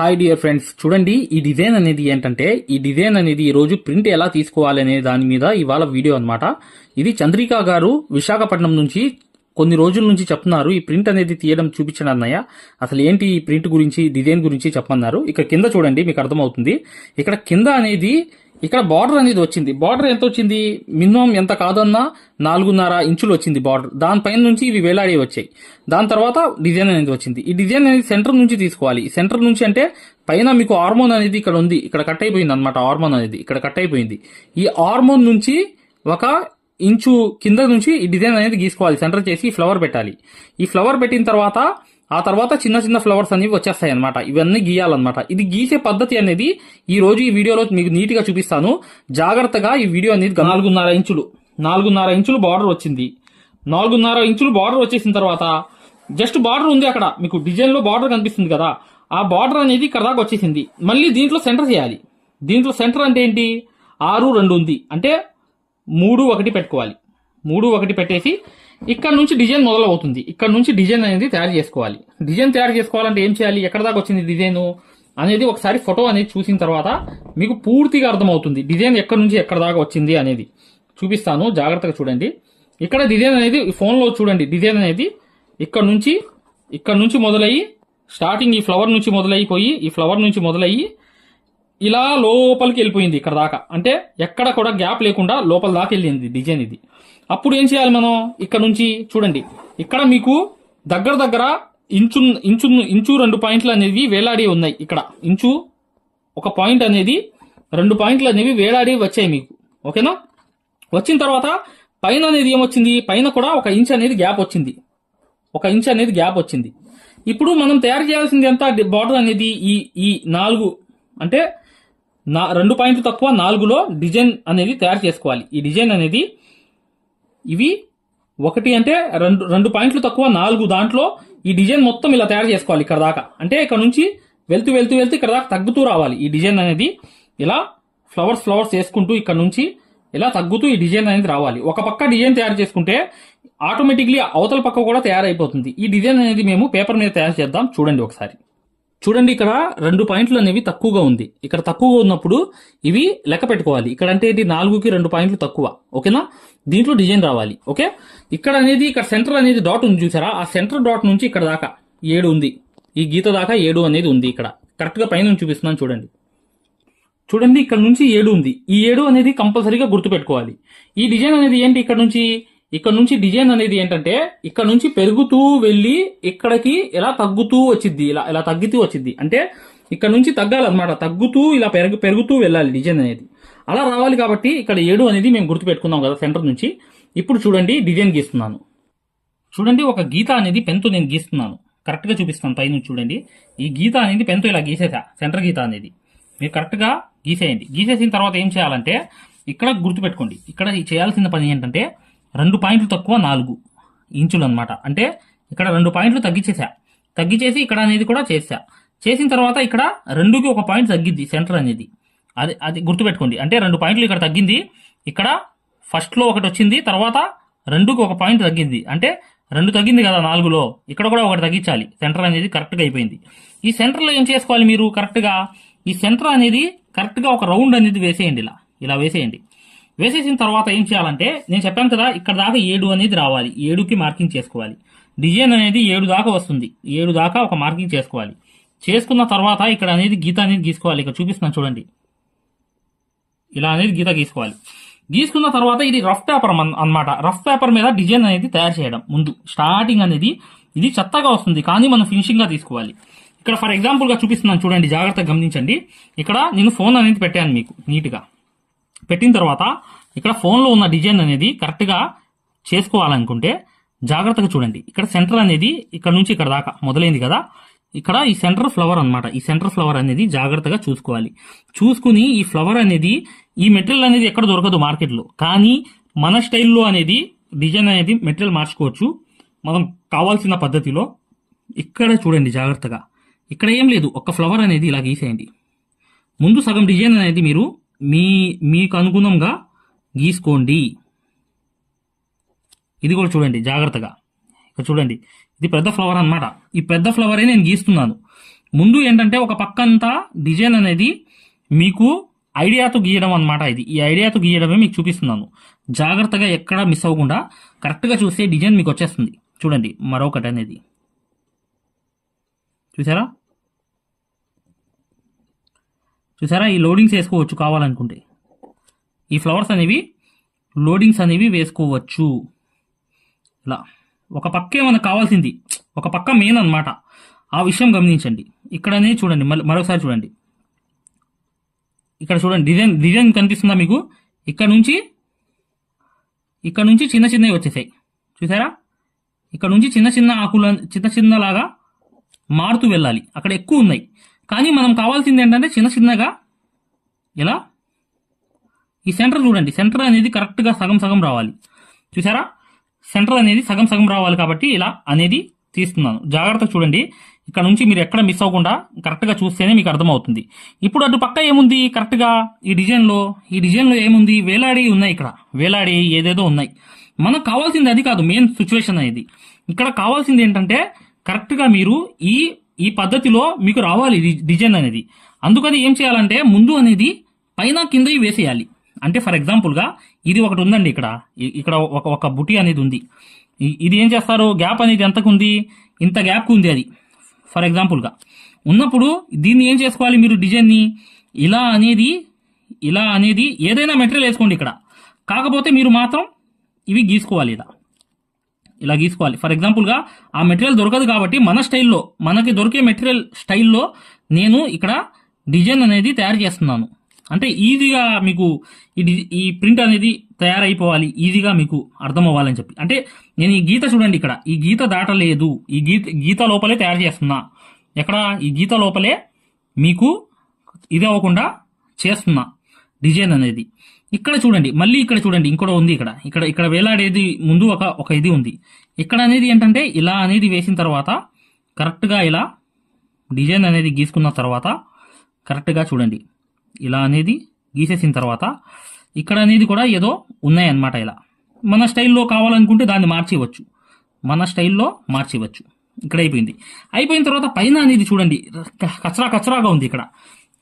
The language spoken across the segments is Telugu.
హాయ్ డియర్ ఫ్రెండ్స్ చూడండి ఈ డిజైన్ అనేది ఏంటంటే ఈ డిజైన్ అనేది ఈ రోజు ప్రింట్ ఎలా తీసుకోవాలి అనే దాని మీద ఇవాళ వీడియో అనమాట ఇది చంద్రిక గారు విశాఖపట్నం నుంచి కొన్ని రోజుల నుంచి చెప్తున్నారు. ఈ ప్రింట్ అనేది తీయడం చూపించండి అన్నయ్య. అసలు ఏంటి ఈ ప్రింట్ గురించి డిజైన్ గురించి చెప్పమన్నారు. ఇక్కడ కింద చూడండి మీకు అర్థమవుతుంది. ఇక్కడ కింద అనేది ఇక్కడ బార్డర్ అనేది వచ్చింది. బార్డర్ ఎంత వచ్చింది? మినిమం ఎంత కాదన్నా నాలుగున్నర ఇంచులు వచ్చింది బార్డర్ దానిపైన నుంచి ఇవి వేలాడి వచ్చాయి. దాని తర్వాత డిజైన్ అనేది వచ్చింది. ఈ డిజైన్ అనేది సెంటర్ నుంచి తీసుకోవాలి. సెంటర్ నుంచి అంటే పైన మీకు హార్మోన్ అనేది ఇక్కడ ఉంది. ఇక్కడ కట్ అయిపోయింది అనమాట హార్మోన్ అనేది ఇక్కడ కట్ అయిపోయింది. ఈ హార్మోన్ నుంచి ఒక ఇంచు కింద నుంచి ఈ డిజైన్ అనేది గీసుకోవాలి. సెంటర్ చేసి ఫ్లవర్ పెట్టాలి. ఈ ఫ్లవర్ పెట్టిన తర్వాత ఆ తర్వాత చిన్న చిన్న ఫ్లవర్స్ అనేవి వచ్చేస్తాయి అనమాట ఇవన్నీ గీయాలన్నమాట. ఇది గీసే పద్ధతి అనేది ఈ రోజు ఈ వీడియోలో మీకు నీట్గా చూపిస్తాను. జాగ్రత్తగా ఈ వీడియో అనేది నాలుగున్నర ఇంచులు. నాలుగున్నర ఇంచులు బార్డర్ వచ్చింది. నాలుగున్నర ఇంచులు బార్డర్ వచ్చేసిన తర్వాత జస్ట్ బార్డర్ ఉంది అక్కడ. మీకు డిజైన్లో బార్డర్ కనిపిస్తుంది కదా. ఆ బార్డర్ అనేది ఇక్కడ దాకా వచ్చేసింది. మళ్ళీ దీంట్లో సెంటర్ చేయాలి. దీంట్లో సెంటర్ అంటే ఏంటి? ఆరు రెండు ఉంది. అంటే మూడు ఒకటి పెట్టుకోవాలి. మూడు ఒకటి పెట్టేసి ఇక్కడ నుంచి డిజైన్ మొదలవుతుంది. ఇక్కడ నుంచి డిజైన్ అనేది తయారు చేసుకోవాలి. డిజైన్ తయారు చేసుకోవాలంటే ఏం చేయాలి? ఎక్కడ దాకా వచ్చింది డిజైన్? అనేది ఒకసారి ఫోటో అనేది చూసిన తర్వాత మీకు పూర్తిగా అర్థమవుతుంది. డిజైన్ ఎక్కడి నుంచి ఎక్కడ దాకా వచ్చింది అనేది. చూపిస్తాను. జాగ్రత్తగా చూడండి. ఇక్కడ డిజైన్ అనేది ఈ ఫోన్లో చూడండి. డిజైన్ అనేది ఇక్కడ నుంచి ఇక్కడ నుంచి మొదలయ్యి స్టార్టింగ్ ఈ ఫ్లవర్ నుంచి మొదలైపోయి ఈ ఫ్లవర్ నుంచి మొదలయ్యి ఇలా లోపలికి వెళ్ళిపోయింది ఇక్కడ దాకా. అంటే ఎక్కడ కూడా గ్యాప్ లేకుండా లోపల దాకా వెళ్ళింది డిజైన్ ఇది. అప్పుడు ఏం చేయాలి మనం? ఇక్కడ నుంచి చూడండి. ఇక్కడ మీకు దగ్గర దగ్గర ఇంచు ఇంచు ఇంచు రెండు పాయింట్లు అనేవి వేలాడి ఉన్నాయి ఇక్కడ. ఇంచు ఒక పాయింట్ అనేది రెండు పాయింట్లు అనేవి వేలాడి వచ్చాయి మీకు. ఓకేనా? వచ్చిన తర్వాత పైన అనేది ఏమొచ్చింది? పైన కూడా ఒక ఇంచ్ అనేది గ్యాప్ వచ్చింది. ఒక ఇంచ్ అనేది గ్యాప్ వచ్చింది. ఇప్పుడు మనం తయారు చేయాల్సింది ఎంత? బార్డర్ అనేది ఈ ఈ నాలుగు అంటే నా రెండు పాయింట్లు తక్కువ నాలుగులో డిజైన్ అనేది తయారు చేసుకోవాలి. ఈ డిజైన్ అనేది ఇవి ఒకటి అంటే రెండు రెండు పాయింట్లు తక్కువ నాలుగు దాంట్లో ఈ డిజైన్ మొత్తం ఇలా తయారు చేసుకోవాలి ఇక్కడ దాకా. అంటే ఇక్కడ నుంచి వెళ్తూ వెళ్తూ వెళ్తూ ఇక్కడ దాకా తగ్గుతూ రావాలి ఈ డిజైన్ అనేది. ఇలా ఫ్లవర్స్ ఫ్లవర్స్ వేసుకుంటూ ఇక్కడ నుంచి ఇలా తగ్గుతూ ఈ డిజైన్ అనేది రావాలి. ఒక పక్క డిజైన్ తయారు చేసుకుంటే ఆటోమేటిక్లీ అవతల పక్క కూడా తయారైపోతుంది. ఈ డిజైన్ అనేది మేము పేపర్ మీద తయారు చేద్దాం. చూడండి ఒకసారి. చూడండి ఇక్కడ రెండు పాయింట్లు అనేవి తక్కువగా ఉంది. ఇక్కడ తక్కువగా ఉన్నప్పుడు ఇవి లెక్క పెట్టుకోవాలి. ఇక్కడ అంటే ఏంటి? నాలుగుకి రెండు పాయింట్లు తక్కువ. ఓకేనా? దీంట్లో డిజైన్ రావాలి. ఓకే? ఇక్కడ అనేది ఇక్కడ సెంటర్ అనేది డాట్ ఉంది చూసారా? ఆ సెంటర్ డాట్ నుంచి ఇక్కడ దాకా ఏడు ఉంది. ఈ గీత దాకా ఏడు అనేది ఉంది ఇక్కడ. కరెక్ట్గా పైన చూపిస్తున్నాను చూడండి. చూడండి ఇక్కడ నుంచి ఏడు ఉంది. ఈ ఏడు అనేది కంపల్సరీగా గుర్తుపెట్టుకోవాలి. ఈ డిజైన్ అనేది ఏంటి ఇక్కడ నుంచి? ఇక్కడ నుంచి డిజైన్ అనేది ఏంటంటే ఇక్కడ నుంచి పెరుగుతూ వెళ్ళి ఇక్కడికి ఇలా తగ్గుతూ వచ్చింది ఇలా ఇలా తగ్గుతూ వచ్చింది అంటే ఇక్కడ నుంచి తగ్గాలన్నమాట. తగ్గుతూ ఇలా పెరుగు పెరుగుతూ వెళ్ళాలి డిజైన్ అనేది. అలా రావాలి కాబట్టి ఇక్కడ ఏడు అనేది మేము గుర్తుపెట్టుకున్నాం కదా సెంటర్ నుంచి. ఇప్పుడు చూడండి డిజైన్ గీస్తున్నాను. చూడండి ఒక గీత అనేది పెన్తో నేను గీస్తున్నాను. కరెక్ట్గా చూపిస్తాను పైన చూడండి. ఈ గీత అనేది పెన్తో ఇలా గీసేసా సెంటర్ గీత అనేది. మీరు కరెక్ట్గా గీసేయండి. గీసేసిన తర్వాత ఏం చేయాలంటే ఇక్కడ గుర్తుపెట్టుకోండి. ఇక్కడ చేయాల్సిన పని ఏంటంటే రెండు పాయింట్లు తక్కువ నాలుగు ఇంచులు అనమాట అంటే ఇక్కడ రెండు పాయింట్లు తగ్గించేసా తగ్గించేసి ఇక్కడ అనేది కూడా చేసా చేసిన తర్వాత ఇక్కడ రెండుకి ఒక పాయింట్ తగ్గిద్ది సెంటర్ అనేది. అది అది గుర్తుపెట్టుకోండి. అంటే రెండు పాయింట్లు ఇక్కడ తగ్గింది. ఇక్కడ ఫస్ట్లో ఒకటి వచ్చింది తర్వాత రెండుకి ఒక పాయింట్ తగ్గింది. అంటే రెండు తగ్గింది కదా నాలుగులో. ఇక్కడ కూడా ఒకటి తగ్గించాలి. సెంటర్ అనేది కరెక్ట్గా అయిపోయింది. ఈ సెంటర్లో ఏం చేసుకోవాలి మీరు కరెక్ట్గా? ఈ సెంటర్ అనేది కరెక్ట్గా ఒక రౌండ్ అనేది వేసేయండి ఇలా. ఇలా వేసేయండి. వేసేసిన తర్వాత ఏం చేయాలంటే నేను చెప్పాను కదా ఇక్కడ దాకా ఏడు అనేది రావాలి. ఏడుకి మార్కింగ్ చేసుకోవాలి. డిజైన్ అనేది ఏడు దాకా వస్తుంది. ఏడు దాకా ఒక మార్కింగ్ చేసుకోవాలి. చేసుకున్న తర్వాత ఇక్కడ అనేది గీత అనేది గీసుకోవాలి. ఇక్కడ చూపిస్తున్నాను చూడండి. ఇలా అనేది గీత గీసుకోవాలి. గీసుకున్న తర్వాత ఇది రఫ్ పేపర్ అన్నమాట. రఫ్ పేపర్ మీద డిజైన్ అనేది తయారు చేయడం ముందు. స్టార్టింగ్ అనేది ఇది చెత్తగా వస్తుంది కానీ మనం ఫినిషింగ్గా తీసుకోవాలి. ఇక్కడ ఫర్ ఎగ్జాంపుల్గా చూపిస్తున్నాను చూడండి జాగ్రత్తగా గమనించండి. ఇక్కడ నేను ఫోన్ అనేది పెట్టాను మీకు నీట్గా. పెట్టిన తర్వాత ఇక్కడ ఫోన్లో ఉన్న డిజైన్ అనేది కరెక్ట్గా చేసుకోవాలనుకుంటే జాగ్రత్తగా చూడండి. ఇక్కడ సెంటర్ అనేది ఇక్కడ నుంచి ఇక్కడ దాకా మొదలైంది కదా. ఇక్కడ ఈ సెంటర్ ఫ్లవర్ అన్నమాట. ఈ సెంటర్ ఫ్లవర్ అనేది జాగ్రత్తగా చూసుకోవాలి. చూసుకుని ఈ ఫ్లవర్ అనేది ఈ మెటీరియల్ అనేది ఎక్కడ దొరకదు మార్కెట్లో. కానీ మన స్టైల్లో అనేది డిజైన్ అనేది మెటీరియల్ మార్చుకోవచ్చు. మనం కావాల్సిన పద్ధతిలో ఇక్కడ చూడండి జాగ్రత్తగా. ఇక్కడ ఏం లేదు. ఒక ఫ్లవర్ అనేది ఇలా గీసేయండి. ముందు సగం డిజైన్ అనేది మీరు మీ మీకు అనుగుణంగా గీసుకోండి. ఇది కూడా చూడండి జాగ్రత్తగా. ఇక్కడ చూడండి ఇది పెద్ద ఫ్లవర్ అనమాట ఈ పెద్ద ఫ్లవరే నేను గీస్తున్నాను. ముందు ఏంటంటే ఒక పక్కంతా డిజైన్ అనేది మీకు ఐడియాతో గీయడం అన్నమాట ఇది. ఈ ఐడియాతో గీయడమే మీకు చూపిస్తున్నాను. జాగ్రత్తగా ఎక్కడ మిస్ అవ్వకుండా కరెక్ట్గా చూస్తే డిజైన్ మీకు వచ్చేస్తుంది. చూడండి మరొకటి అనేది. చూసారా? చూసారా? ఈ లోడింగ్స్ వేసుకోవచ్చు కావాలనుకుంటే. ఈ ఫ్లవర్స్ అనేవి లోడింగ్స్ అనేవి వేసుకోవచ్చు. ఇలా. ఒక పక్కే మనకు కావాల్సింది. ఒక పక్క మెయిన్ అన్నమాట. ఆ విషయం గమనించండి. ఇక్కడనే చూడండి. మళ్ళీ మరొకసారి చూడండి. ఇక్కడ చూడండి. డిజైన్ డిజైన్ కనిపిస్తుందా మీకు? ఇక్కడ నుంచి ఇక్కడ నుంచి చిన్న చిన్నవి వచ్చేసాయి. చూసారా? ఇక్కడ నుంచి చిన్న చిన్న ఆకుల చిన్న చిన్నలాగా మారుతూ వెళ్ళాలి. అక్కడ ఎక్కువ ఉన్నాయి. కానీ మనం కావాల్సింది ఏంటంటే చిన్న చిన్నగా ఇలా ఈ సెంటర్ చూడండి. సెంటర్ అనేది కరెక్ట్గా సగం సగం రావాలి. చూసారా సెంటర్ అనేది సగం సగం రావాలి కాబట్టి ఇలా అనేది తీస్తున్నాను. జాగ్రత్త చూడండి. ఇక్కడ నుంచి మీరు ఎక్కడ మిస్ అవ్వకుండా కరెక్ట్గా చూస్తేనే మీకు అర్థమవుతుంది. ఇప్పుడు అటు పక్క ఏముంది? కరెక్ట్గా ఈ డిజైన్లో ఈ డిజైన్లో ఏముంది? వేలాడి ఉన్నాయి ఇక్కడ. వేలాడి ఏదేదో ఉన్నాయి. మనకు కావాల్సింది అది కాదు మెయిన్ సిచ్యువేషన్ అనేది. ఇక్కడ కావాల్సింది ఏంటంటే కరెక్ట్గా మీరు ఈ ఈ పద్ధతిలో మీకు రావాలి డిజైన్ అనేది. అందుకని ఏం చేయాలంటే ముందు అనేది పైన కింద వేసేయాలి. అంటే ఫర్ ఎగ్జాంపుల్గా ఇది ఒకటి ఉందండి ఇక్కడ. ఇక్కడ ఒక ఒక బుటి అనేది ఉంది. ఇది ఏం చేస్తారు? గ్యాప్ అనేది ఎంతకు ఉంది ఇంత గ్యాప్ ఉంది అది. ఫర్ ఎగ్జాంపుల్గా ఉన్నప్పుడు దీన్ని ఏం చేసుకోవాలి మీరు డిజైన్ని ఇలా అనేది ఇలా అనేది ఏదైనా మెటీరియల్ వేసుకోండి ఇక్కడ. కాకపోతే మీరు మాత్రం ఇవి గీసుకోవాలి ఇలా. ఇలా గీసుకోవాలి. ఫర్ ఎగ్జాంపుల్గా ఆ మెటీరియల్ దొరకదు కాబట్టి మన స్టైల్లో మనకి దొరికే మెటీరియల్ స్టైల్లో నేను ఇక్కడ డిజైన్ అనేది తయారు చేస్తున్నాను. అంటే ఈజీగా మీకు ఈ ఈ ప్రింట్ అనేది తయారైపోవాలి ఈజీగా మీకు అర్థం అవ్వాలని చెప్పి. అంటే నేను ఈ గీత చూడండి ఇక్కడ. ఈ గీత దాటలేదు. ఈ గీత గీత లోపలే తయారు చేస్తున్నా. ఎక్కడ? ఈ గీత లోపలే మీకు ఇది అవ్వకుండా చేస్తున్నా. డిజైన్ అనేది. ఇక్కడ చూడండి. మళ్ళీ ఇక్కడ చూడండి. ఇంకోటి ఉంది ఇక్కడ. ఇక్కడ ఇక్కడ వేలాడేది ముందు ఒక ఒక ఇది ఉంది. ఇక్కడ అనేది ఏంటంటే ఇలా అనేది వేసిన తర్వాత కరెక్ట్గా ఇలా డిజైన్ అనేది గీసుకున్న తర్వాత కరెక్ట్గా చూడండి. ఇలా అనేది గీసేసిన తర్వాత ఇక్కడ అనేది కూడా ఏదో ఉన్నాయన్నమాట ఇలా. మన స్టైల్లో కావాలనుకుంటే దాన్ని మార్చేయవచ్చు. మన స్టైల్లో మార్చేయవచ్చు. ఇక్కడ అయిపోయింది. అయిపోయిన తర్వాత పైన అనేది చూడండి. కచరా కచరాగా ఉంది ఇక్కడ.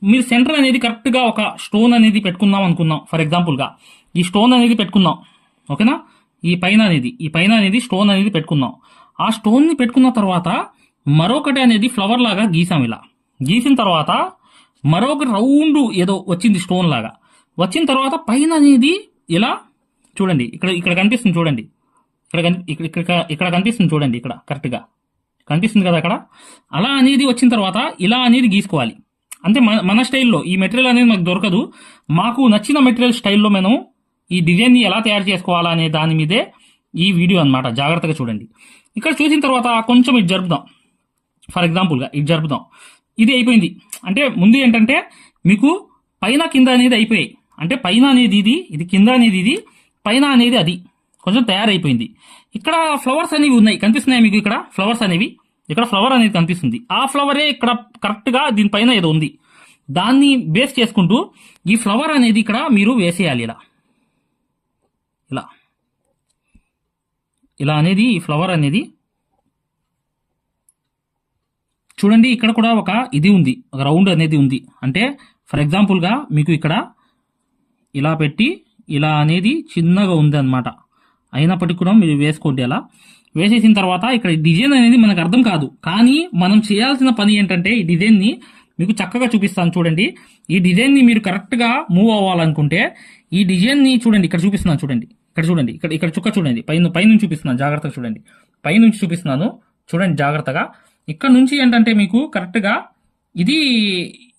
మీరు సెంటర్ అనేది కరెక్ట్గా ఒక స్టోన్ అనేది పెట్టుకుందాం అనుకుందాం. ఫర్ ఎగ్జాంపుల్గా ఈ స్టోన్ అనేది పెట్టుకుందాం. ఓకేనా? ఈ పైన అనేది ఈ పైన అనేది స్టోన్ అనేది పెట్టుకుందాం. ఆ స్టోన్ని పెట్టుకున్న తర్వాత మరొకటి అనేది ఫ్లవర్ లాగా గీసాం ఇలా. గీసిన తర్వాత మరొక రౌండ్ ఏదో వచ్చింది స్టోన్ లాగా. వచ్చిన తర్వాత పైన అనేది ఇలా చూడండి ఇక్కడ ఇక్కడ కనిపిస్తుంది చూడండి. ఇక్కడ ఇక్కడ ఇక్కడ ఇక్కడ కనిపిస్తుంది చూడండి ఇక్కడ కరెక్ట్గా కనిపిస్తుంది కదా అక్కడ? అలా అనేది వచ్చిన తర్వాత ఇలా అనేది గీసుకోవాలి. అంటే మన మన స్టైల్లో ఈ మెటీరియల్ అనేది మాకు దొరకదు. మాకు నచ్చిన మెటీరియల్ స్టైల్లో మనం ఈ డిజైన్ని ఎలా తయారు చేసుకోవాలా అనే దాని మీదే ఈ వీడియో అన్నమాట. జాగ్రత్తగా చూడండి. ఇక్కడ చూసిన తర్వాత కొంచెం ఇది జరుపుదాం. ఫర్ ఎగ్జాంపుల్గా ఇది జరుపుదాం. ఇది అయిపోయింది. అంటే ముందు ఏంటంటే మీకు పైన కింద అనేది అయిపోయాయి. అంటే పైన అనేది ఇది ఇది కింద అనేది ఇది పైన అనేది అది. కొంచెం తయారైపోయింది. ఇక్కడ ఫ్లవర్స్ అనేవి ఉన్నాయి. కనిపిస్తున్నాయి మీకు ఇక్కడ ఫ్లవర్స్ అనేవి? ఇక్కడ ఫ్లవర్ అనేది కనిపిస్తుంది. ఆ ఫ్లవరే ఇక్కడ కరెక్ట్గా దీనిపైన ఏదో ఉంది. దాన్ని బేస్ చేసుకుంటూ ఈ ఫ్లవర్ అనేది ఇక్కడ మీరు వేసేయాలి ఇలా. ఇలా. ఇలా అనేది ఈ ఫ్లవర్ అనేది చూడండి ఇక్కడ కూడా ఒక ఇది ఉంది ఒక రౌండ్ అనేది ఉంది. అంటే ఫర్ ఎగ్జాంపుల్గా మీకు ఇక్కడ ఇలా పెట్టి ఇలా అనేది చిన్నగా ఉంది అనమాట అయినప్పటికీ కూడా మీరు వేసుకోండి అలా. వేసేసిన తర్వాత ఇక్కడ డిజైన్ అనేది మనకు అర్థం కాదు. కానీ మనం చేయాల్సిన పని ఏంటంటే ఈ డిజైన్ని మీకు చక్కగా చూపిస్తాను చూడండి. ఈ డిజైన్ని మీరు కరెక్ట్గా మూవ్ అవ్వాలనుకుంటే ఈ డిజైన్ని చూడండి ఇక్కడ చూపిస్తున్నాను చూడండి. ఇక్కడ చూడండి ఇక్కడ ఇక్కడ చుక్క చూడండి. పైన పైనుంచి చూపిస్తున్నాను జాగ్రత్తగా చూడండి. పైనుంచి చూపిస్తున్నాను చూడండి జాగ్రత్తగా. ఇక్కడ నుంచి ఏంటంటే మీకు కరెక్ట్గా ఇది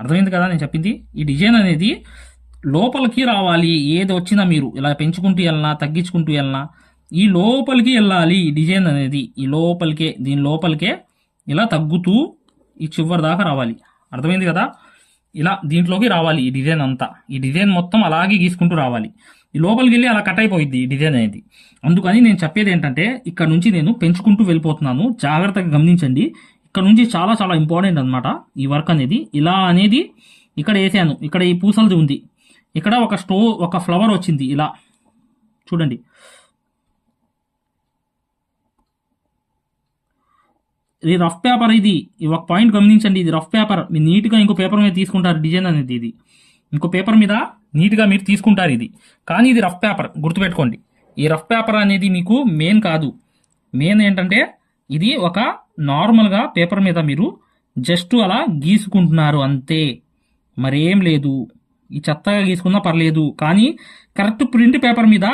అర్థమైంది కదా నేను చెప్పింది? ఈ డిజైన్ అనేది లోపలికి రావాలి. ఏది వచ్చినా మీరు ఇలా పెంచుకుంటూ వెళ్ళినా తగ్గించుకుంటూ వెళ్ళినా ఈ లోపలికి వెళ్ళాలి ఈ డిజైన్ అనేది. ఈ లోపలికే దీని లోపలికే ఇలా తగ్గుతూ ఈ చివరి దాకా రావాలి. అర్థమైంది కదా? ఇలా దీంట్లోకి రావాలి ఈ డిజైన్ అంతా. ఈ డిజైన్ మొత్తం అలాగే గీసుకుంటూ రావాలి. ఈ లోపలికి వెళ్ళి అలా కట్ అయిపోయింది ఈ డిజైన్ అనేది. అందుకని నేను చెప్పేది ఏంటంటే ఇక్కడ నుంచి నేను పెంచుకుంటూ వెళ్ళిపోతున్నాను. జాగ్రత్తగా గమనించండి. ఇక్కడ నుంచి చాలా చాలా ఇంపార్టెంట్ అన్నమాట ఈ వర్క్ అనేది. ఇలా అనేది ఇక్కడ వేసాను. ఇక్కడ ఈ పూసలది ఉంది. ఇక్కడ ఒక స్టో ఒక ఫ్లవర్ వచ్చింది ఇలా. చూడండి. ఇది రఫ్ పేపర్ ఇది. ఈ ఒక పాయింట్ గమనించండి. ఇది రఫ్ పేపర్ మీరు నీట్గా ఇంకో పేపర్ మీద తీసుకుంటారు డిజైన్ అనేది ఇది. ఇంకో పేపర్ మీద నీట్గా మీరు తీసుకుంటారు ఇది. కానీ ఇది రఫ్ పేపర్ గుర్తుపెట్టుకోండి. ఈ రఫ్ పేపర్ అనేది మీకు మెయిన్ కాదు. మెయిన్ ఏంటంటే ఇది ఒక నార్మల్గా పేపర్ మీద మీరు జస్ట్ అలా గీసుకుంటున్నారు అంతే. మరేం లేదు. ఈ చెత్తగా గీసుకున్నా పర్లేదు కానీ కరెక్ట్ ప్రింట్ పేపర్ మీద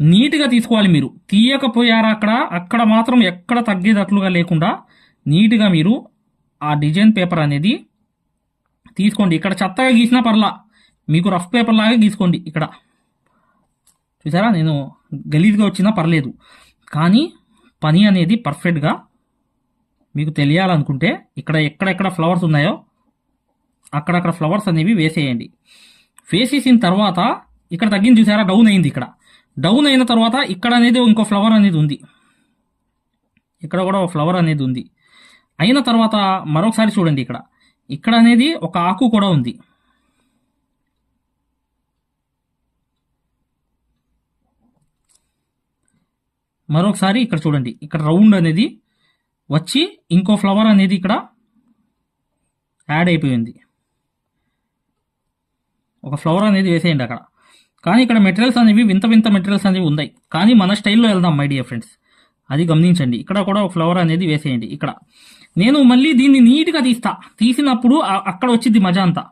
నీట్గా తీసుకోవాలి మీరు. తీయకపోయారా అక్కడ అక్కడ మాత్రం ఎక్కడ తగ్గేటట్లుగా లేకుండా నీట్గా మీరు ఆ డిజైన్ పేపర్ అనేది తీసుకోండి. ఇక్కడ చెత్తగా గీసినా పర్లా మీకు రఫ్ పేపర్ లాగా గీసుకోండి ఇక్కడ. చూసారా? నేను గలీజ్గా వచ్చినా పర్లేదు. కానీ పని అనేది పర్ఫెక్ట్గా మీకు తెలియాలనుకుంటే ఇక్కడ ఎక్కడెక్కడ ఫ్లవర్స్ ఉన్నాయో అక్కడక్కడ ఫ్లవర్స్ అనేవి వేసేయండి. వేసేసిన తర్వాత ఇక్కడ తగ్గింది చూసారా? డౌన్ అయింది ఇక్కడ. డౌన్ అయిన తర్వాత ఇక్కడ అనేది ఇంకో ఫ్లవర్ అనేది ఉంది. ఇక్కడ కూడా ఒక ఫ్లవర్ అనేది ఉంది. అయిన తర్వాత మరొకసారి చూడండి ఇక్కడ. ఇక్కడ అనేది ఒక ఆకు కూడా ఉంది. మరొకసారి ఇక్కడ చూడండి. ఇక్కడ రౌండ్ అనేది వచ్చి ఇంకో ఫ్లవర్ అనేది ఇక్కడ యాడ్ అయిపోయింది. ఒక ఫ్లవర్ అనేది వేసేయండి అక్కడ. కానీ ఇక్కడ మెటీరియల్స్ అనేవి వింత వింత మెటీరియల్స్ అనేవి ఉన్నాయి. కానీ మన స్టైల్లో వెళ్దాం మై డియర్ ఫ్రెండ్స్. అది గమనించండి. ఇక్కడ కూడా ఒక ఫ్లవర్ అనేది వేసేయండి. ఇక్కడ. నేను మళ్ళీ దీన్ని నీట్గా తీస్తా. తీసినప్పుడు అక్కడ వచ్చింది మజా అంతా.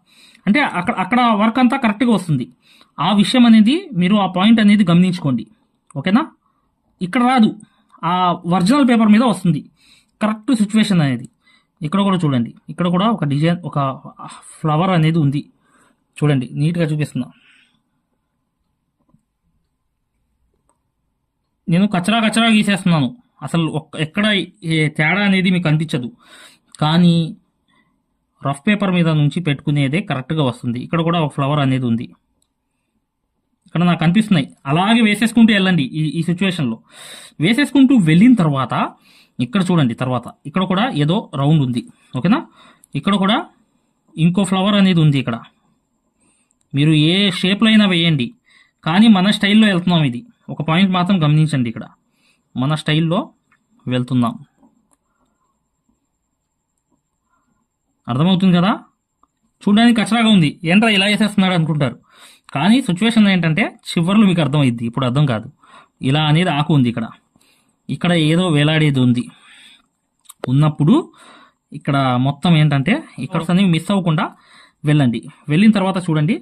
అంటే అక్కడ అక్కడ వర్క్ అంతా కరెక్ట్గా వస్తుంది. ఆ విషయం అనేది మీరు ఆ పాయింట్ అనేది గమనించుకోండి. ఓకేనా? ఇక్కడ రాదు. ఆ ఒరిజినల్ పేపర్ మీద వస్తుంది. కరెక్ట్ సిచ్యువేషన్ అనేది. ఇక్కడ కూడా చూడండి. ఇక్కడ కూడా ఒక డిజైన్ ఒక ఫ్లవర్ అనేది ఉంది. చూడండి. నీట్గా చూపిస్తున్నా. నేను కచరా కచరా గీసేస్తున్నాను. అసలు ఒక్క- ఎక్కడ ఏ తేడా అనేది మీకు అనిపించదు కానీ రఫ్ పేపర్ మీద నుంచి పెట్టుకునేదే కరెక్ట్గా వస్తుంది. ఇక్కడ కూడా ఒక ఫ్లవర్ అనేది ఉంది. ఇక్కడ నాకు అనిపిస్తున్నాయి. అలాగే వేసేసుకుంటూ వెళ్ళండి ఈ ఈ సిచ్యువేషన్లో వేసేసుకుంటూ వెళ్ళిన తర్వాత ఇక్కడ చూడండి తర్వాత ఇక్కడ కూడా ఏదో రౌండ్ ఉంది. ఓకేనా ఇక్కడ కూడా ఇంకో ఫ్లవర్ అనేది ఉంది ఇక్కడ. మీరు ఏ షేప్లో అయినా వేయండి. కానీ మన స్టైల్లో వెళ్తున్నాం ఇది. ఒక పాయింట్ మాత్రం గమనించండి ఇక్కడ. మన స్టైల్లో వెళ్తున్నాం. అర్థమవుతుంది కదా? చూడడానికి కచరాగా ఉంది. ఏంట్రా ఇలా వేసేస్తున్నాడు అనుకుంటారు. కానీ సిచ్యువేషన్ ఏంటంటే చివర్లో మీకు అర్థమైద్ది. ఇప్పుడు అర్థం కాదు. ఇలా అనేది ఆకు ఉంది ఇక్కడ. ఇక్కడ ఏదో వేలాడేది ఉంది. ఉన్నప్పుడు ఇక్కడ మొత్తం ఏంటంటే ఇక్కడ అనేవి మిస్ అవ్వకుండా వెళ్ళండి. వెళ్ళిన తర్వాత చూడండి.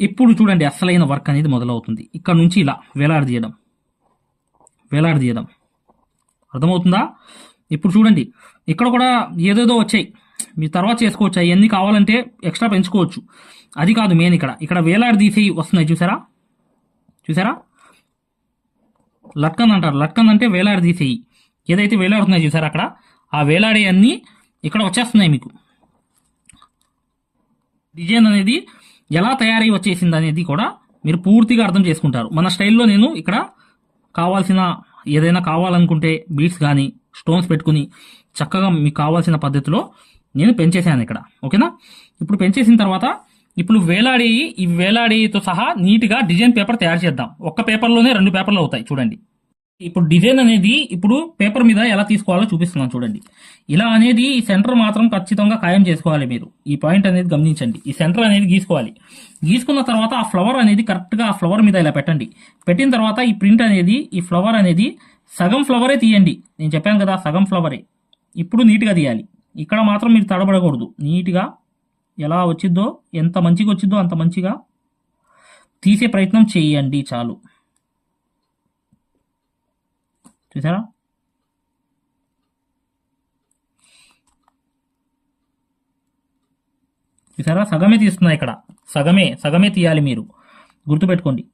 ఇప్పుడు చూడండి అసలైన వర్క్ అనేది మొదలవుతుంది. ఇక్కడ నుంచి ఇలా వేలాడదీయడం. వేలాడదీయడం. అర్థమవుతుందా? ఇప్పుడు చూడండి. ఇక్కడ కూడా ఏదేదో వచ్చాయి. మీరు తర్వాత చేసుకోవచ్చు? అవన్నీ కావాలంటే ఎక్స్ట్రా పెంచుకోవచ్చు. అది కాదు మెయిన్ ఇక్కడ. ఇక్కడ వేలాడదీసి వస్తున్నాయి చూసారా? చూసారా? లట్కన్ అంటారు. లట్కన్ అంటే వేలాడదీసేయి ఏదైతే వేలాడుతున్నాయి చూసారా అక్కడ? ఆ వేలాడే అన్నీ ఇక్కడ వచ్చేస్తున్నాయి మీకు. డిజైన్ అనేది ఎలా తయారై వచ్చేసింది అనేది కూడా మీరు పూర్తిగా అర్థం చేసుకుంటారు. మన స్టైల్లో నేను ఇక్కడ కావాల్సిన ఏదైనా కావాలనుకుంటే బీట్స్ కానీ స్టోన్స్ పెట్టుకుని చక్కగా మీకు కావాల్సిన పద్ధతిలో నేను పెంచేసాను ఇక్కడ ఓకేనా? ఇప్పుడు పెంచేసిన తర్వాత ఇప్పుడు వేలాడి ఈ వేలాడితో సహా నీట్గా డిజైన్ పేపర్ తయారు చేద్దాం. ఒక్క పేపర్లోనే రెండు పేపర్లు అవుతాయి చూడండి. ఇప్పుడు డిజైన్ అనేది ఇప్పుడు పేపర్ మీద ఎలా తీసుకోవాలో చూపిస్తున్నాను చూడండి. ఇలా అనేది ఈ సెంటర్ మాత్రం ఖచ్చితంగా ఖాయం చేసుకోవాలి మీరు. ఈ పాయింట్ అనేది గమనించండి. ఈ సెంటర్ అనేది గీసుకోవాలి. గీసుకున్న తర్వాత ఆ ఫ్లవర్ అనేది కరెక్ట్గా ఆ ఫ్లవర్ మీద ఇలా పెట్టండి. పెట్టిన తర్వాత ఈ ప్రింట్ అనేది ఈ ఫ్లవర్ అనేది సగం ఫ్లవరే తీయండి. నేను చెప్పాను కదా సగం ఫ్లవరే. ఇప్పుడు నీట్గా తీయాలి. ఇక్కడ మాత్రం మీరు తడబడకూడదు. నీట్గా ఎలా వచ్చిద్దో ఎంత మంచిగా వచ్చిద్దో అంత మంచిగా తీసే ప్రయత్నం చేయండి చాలు. చూసారా? చూసారా? సగమే తీస్తున్నా ఇక్కడ. సగమే సగమే తీయాలి మీరు. గుర్తుపెట్టుకోండి.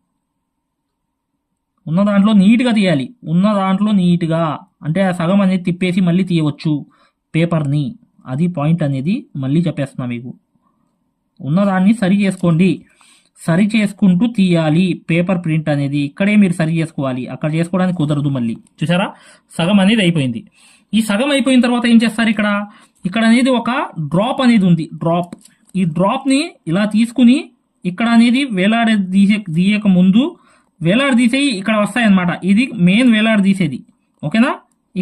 ఉన్న దాంట్లో నీట్గా తీయాలి. ఉన్న దాంట్లో నీట్గా. అంటే ఆ సగం అనేది తిప్పేసి మళ్ళీ తీయవచ్చు. పేపర్ని అది పాయింట్ అనేది మళ్ళీ చెప్పేస్తున్నా మీకు. ఉన్నదాన్ని సరి చేసుకోండి. సరి చేసుకుంటూ తీయాలి. పేపర్ ప్రింట్ అనేది ఇక్కడే మీరు సరి చేసుకోవాలి. అక్కడ చేసుకోవడానికి కుదరదు మళ్ళీ. చూసారా? సగం అనేది అయిపోయింది. ఈ సగం అయిపోయిన తర్వాత ఏం చేస్తారు ఇక్కడ? ఇక్కడ అనేది ఒక డ్రాప్ అనేది ఉంది. డ్రాప్. ఈ డ్రాప్ని ఇలా తీసుకుని ఇక్కడ అనేది వేలాడ తీసే తీయక ముందు వేలాడ తీసేయి ఇక్కడ వస్తాయి అన్నమాట ఇది మెయిన్ వేలాడ తీసేది. ఓకేనా?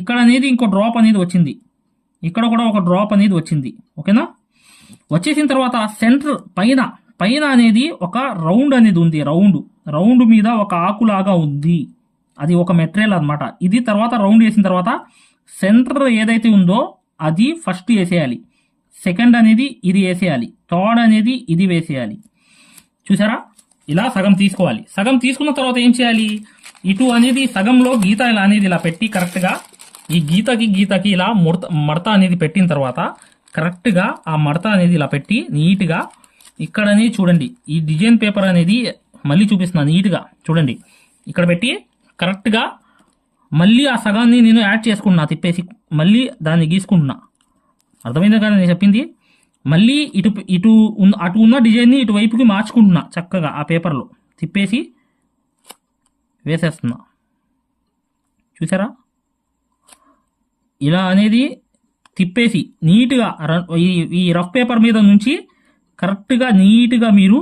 ఇక్కడ అనేది ఇంకో డ్రాప్ అనేది వచ్చింది. ఇక్కడ కూడా ఒక డ్రాప్ అనేది వచ్చింది. ఓకేనా? వచ్చేసిన తర్వాత సెంటర్ పైన పైన అనేది ఒక రౌండ్ అనేది ఉంది. రౌండ్ రౌండ్ మీద ఒక ఆకులాగా ఉంది. అది ఒక మెటీరియల్ అనమాట ఇది తర్వాత రౌండ్ వేసిన తర్వాత సెంటర్ ఏదైతే ఉందో అది ఫస్ట్ వేసేయాలి. సెకండ్ అనేది ఇది వేసేయాలి. థర్డ్ అనేది ఇది వేసేయాలి. చూసారా? ఇలా సగం తీసుకోవాలి. సగం తీసుకున్న తర్వాత ఏం చేయాలి? ఇటు అనేది సగంలో గీత ఇలా అనేది ఇలా పెట్టి కరెక్ట్గా ఈ గీతకి గీతకి ఇలా ముడత మడత అనేది పెట్టిన తర్వాత కరెక్ట్గా ఆ మడత అనేది ఇలా పెట్టి నీట్గా ఇక్కడ అనేది చూడండి. ఈ డిజైన్ పేపర్ అనేది మళ్ళీ చూపిస్తున్నా నీట్గా చూడండి. ఇక్కడ పెట్టి కరెక్ట్గా మళ్ళీ ఆ సగాన్ని నేను యాడ్ చేసుకుంటున్నా తిప్పేసి మళ్ళీ దాన్ని గీసుకుంటున్నా. అర్థమైందా కదా నేను చెప్పింది? మళ్ళీ ఇటు ఇటు ఉన్న అటు ఉన్న డిజైన్ని ఇటువైపుకి మార్చుకుంటున్నా చక్కగా ఆ పేపర్లో. తిప్పేసి వేసేస్తున్నా. చూసారా? ఇలా అనేది తిప్పేసి నీట్గా ఈ రఫ్ పేపర్ మీద నుంచి కరెక్ట్గా నీట్గా మీరు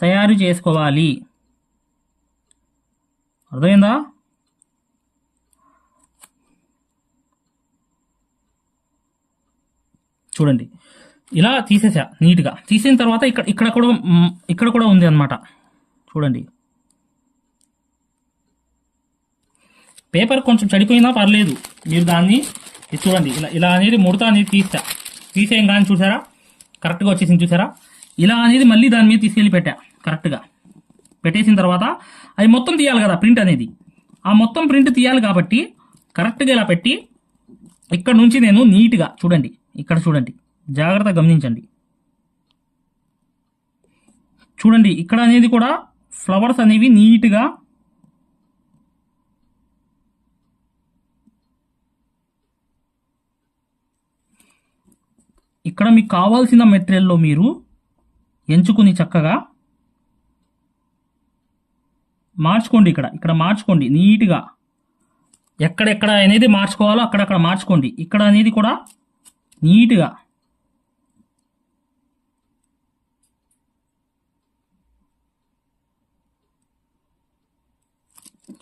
తయారు చేసుకోవాలి. అర్థమైందా? చూడండి. ఇలా తీసేసా నీట్గా. తీసిన తర్వాత ఇక్కడ ఇక్కడ కూడా ఇక్కడ కూడా ఉంది అన్నమాట. చూడండి. పేపర్ కొంచెం చెడిపోయినా పర్లేదు. మీరు దాన్ని చూడండి. ఇలా ఇలా అనేది ముడత అనేది తీస్తా. తీసేయం కానీ చూసారా? కరెక్ట్గా వచ్చేసింది చూసారా? ఇలా అనేది మళ్ళీ దాని మీద తీసుకెళ్ళి పెట్టా. కరెక్ట్గా. పెట్టేసిన తర్వాత అది మొత్తం తీయాలి కదా ప్రింట్ అనేది. ఆ మొత్తం ప్రింట్ తీయాలి కాబట్టి కరెక్ట్గా ఇలా పెట్టి ఇక్కడ నుంచి నేను నీట్గా చూడండి. ఇక్కడ చూడండి. జాగ్రత్త గమనించండి. చూడండి ఇక్కడ అనేది కూడా ఫ్లవర్స్ అనేవి నీట్గా ఇక్కడ మీకు కావాల్సిన మెటీరియల్లో మీరు ఎంచుకుని చక్కగా మార్చుకోండి ఇక్కడ. ఇక్కడ మార్చుకోండి. నీట్గా ఎక్కడెక్కడ అనేది మార్చుకోవాలో అక్కడక్కడ మార్చుకోండి. ఇక్కడ అనేది కూడా నీట్గా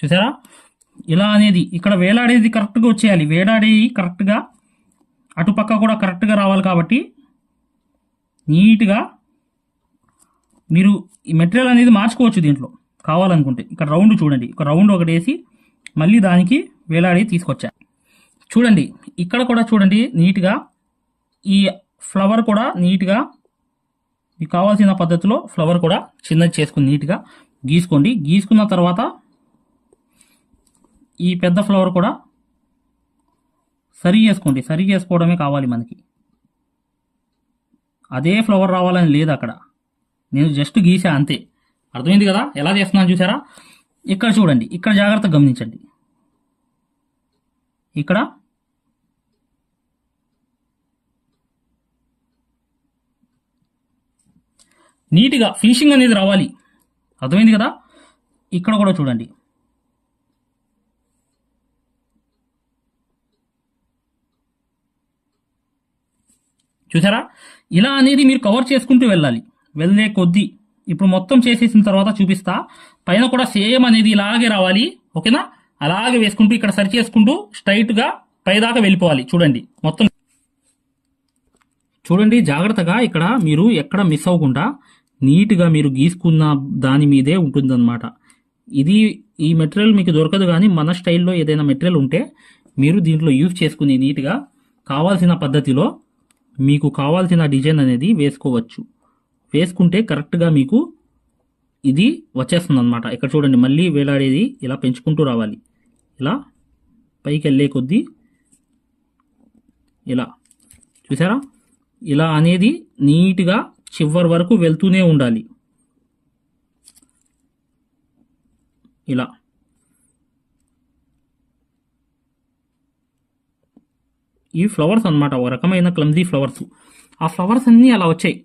చూసారా? ఇలా అనేది ఇక్కడ వేలాడేది కరెక్ట్గా వచ్చేయాలి. వేలాడేది కరెక్ట్గా అటుపక్క కూడా కరెక్ట్గా రావాలి కాబట్టి నీట్గా మీరు ఈ మెటీరియల్ అనేది మార్చుకోవచ్చు దీంట్లో కావాలనుకుంటే. ఇక్కడ రౌండ్ చూడండి. ఒక రౌండ్ ఒకటి వేసి మళ్ళీ దానికి వేలాడి తీసుకొచ్చా. చూడండి. ఇక్కడ కూడా చూడండి నీట్గా ఈ ఫ్లవర్ కూడా నీట్గా మీకు కావాల్సిన పద్ధతిలో ఫ్లవర్ కూడా చిన్నది చేసుకుని నీట్గా గీసుకోండి. గీసుకున్న తర్వాత ఈ పెద్ద ఫ్లవర్ కూడా సరి చేసుకోండి సరి చేసుకోవడమే కావాలి మనకి. అదే ఫ్లవర్ రావాలని లేదు అక్కడ. నేను జస్ట్ గీసా అంతే. అర్థమైంది కదా? ఎలా చేస్తున్నాను చూసారా ఇక్కడ చూడండి ఇక్కడ జాగ్రత్తగా గమనించండి. ఇక్కడ నీట్గా ఫినిషింగ్ అనేది రావాలి. అర్థమైంది కదా? ఇక్కడ కూడా చూడండి. చూసారా? ఇలా అనేది మీరు కవర్ చేసుకుంటూ వెళ్ళాలి. వెళ్ళే కొద్దీ ఇప్పుడు మొత్తం చేసేసిన తర్వాత చూపిస్తా. పైన కూడా సేమ్ అనేది ఇలాగే రావాలి. ఓకేనా? అలాగే వేసుకుంటూ ఇక్కడ సరి చేసుకుంటూ స్ట్రైట్గా పైదాకా వెళ్ళిపోవాలి. చూడండి. మొత్తం చూడండి జాగ్రత్తగా ఇక్కడ మీరు ఎక్కడ మిస్ అవ్వకుండా నీట్గా మీరు గీసుకున్న దాని మీదే ఉంటుందన్నమాట. ఇది ఈ మెటీరియల్ మీకు దొరకదు కానీ మన స్టైల్లో ఏదైనా మెటీరియల్ ఉంటే మీరు దీంట్లో యూజ్ చేసుకుని నీట్గా కావాల్సిన పద్ధతిలో మీకు కావాల్సిన డిజైన్ అనేది వేసుకోవచ్చు. వేసుకుంటే కరెక్ట్గా మీకు ఇది వచ్చేస్తుంది అనమాట ఇక్కడ చూడండి మళ్ళీ వేలాడేది ఇలా పెంచుకుంటూ రావాలి. ఇలా పైకి వెళ్ళే కొద్దీ ఇలా. చూసారా? ఇలా అనేది నీట్గా చివరి వరకు వెళ్తూనే ఉండాలి. ఇలా. ఈ ఫ్లవర్స్ అన్నమాట ఒక రకమైన క్లమ్జీ ఫ్లవర్స్. ఆ ఫ్లవర్స్ అన్నీ అలా వచ్చాయి.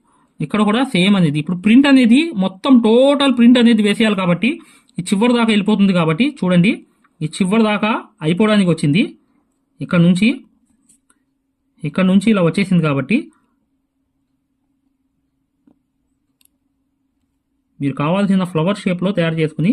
ఇక్కడ కూడా సేమ్ అనేది. ఇప్పుడు ప్రింట్ అనేది మొత్తం టోటల్ ప్రింట్ అనేది వేసేయాలి కాబట్టి ఈ చివరి దాకా వెళ్ళిపోతుంది కాబట్టి చూడండి ఈ చివరి దాకా అయిపోవడానికి వచ్చింది. ఇక్కడ నుంచి ఇక్కడ నుంచి ఇలా వచ్చేసింది కాబట్టి మీరు కావాల్సిన ఫ్లవర్ షేప్లో తయారు చేసుకుని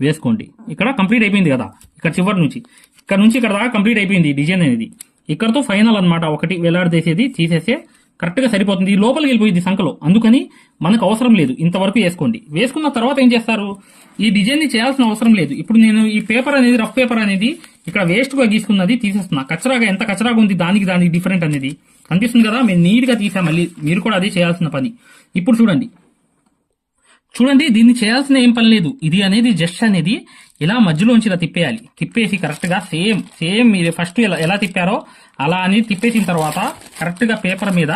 వేసుకోండి. ఇక్కడ కంప్లీట్ అయిపోయింది కదా ఇక్కడ చివరి నుంచి. ఇక్కడ నుంచి ఇక్కడ దాకా కంప్లీట్ అయిపోయింది డిజైన్ అనేది. ఇక్కడతో ఫైనల్ అన్నమాట. ఒకటి వేలాడదీసేది తీసేస్తే కరెక్ట్గా సరిపోతుంది. ఈ లోపలికి వెళ్ళిపోయింది సంఖలో. అందుకని మనకు అవసరం లేదు. ఇంతవరకు వేసుకోండి. వేసుకున్న తర్వాత ఏం చేస్తారు? ఈ డిజైన్ని చేయాల్సిన అవసరం లేదు. ఇప్పుడు నేను ఈ పేపర్ అనేది రఫ్ పేపర్ అనేది ఇక్కడ వేస్ట్గా గీసుకున్నది తీసేస్తున్నా. కచరాగా ఎంత కచరాగా ఉంది దానికి దానికి డిఫరెంట్ అనేది. కనిపిస్తుంది కదా? మేము నీట్గా తీసాం. మళ్ళీ మీరు కూడా అదే చేయాల్సిన పని. ఇప్పుడు చూడండి. చూడండి దీన్ని చేయాల్సిన ఏం పని లేదు. ఇది అనేది జస్ట్ అనేది ఇలా మధ్యలోంచి ఇలా తిప్పేయాలి. తిప్పేసి కరెక్ట్గా సేమ్ సేమ్ ఇది ఫస్ట్ ఎలా ఎలా తిప్పారో అలా అని తిప్పేసిన తర్వాత కరెక్ట్గా పేపర్ మీద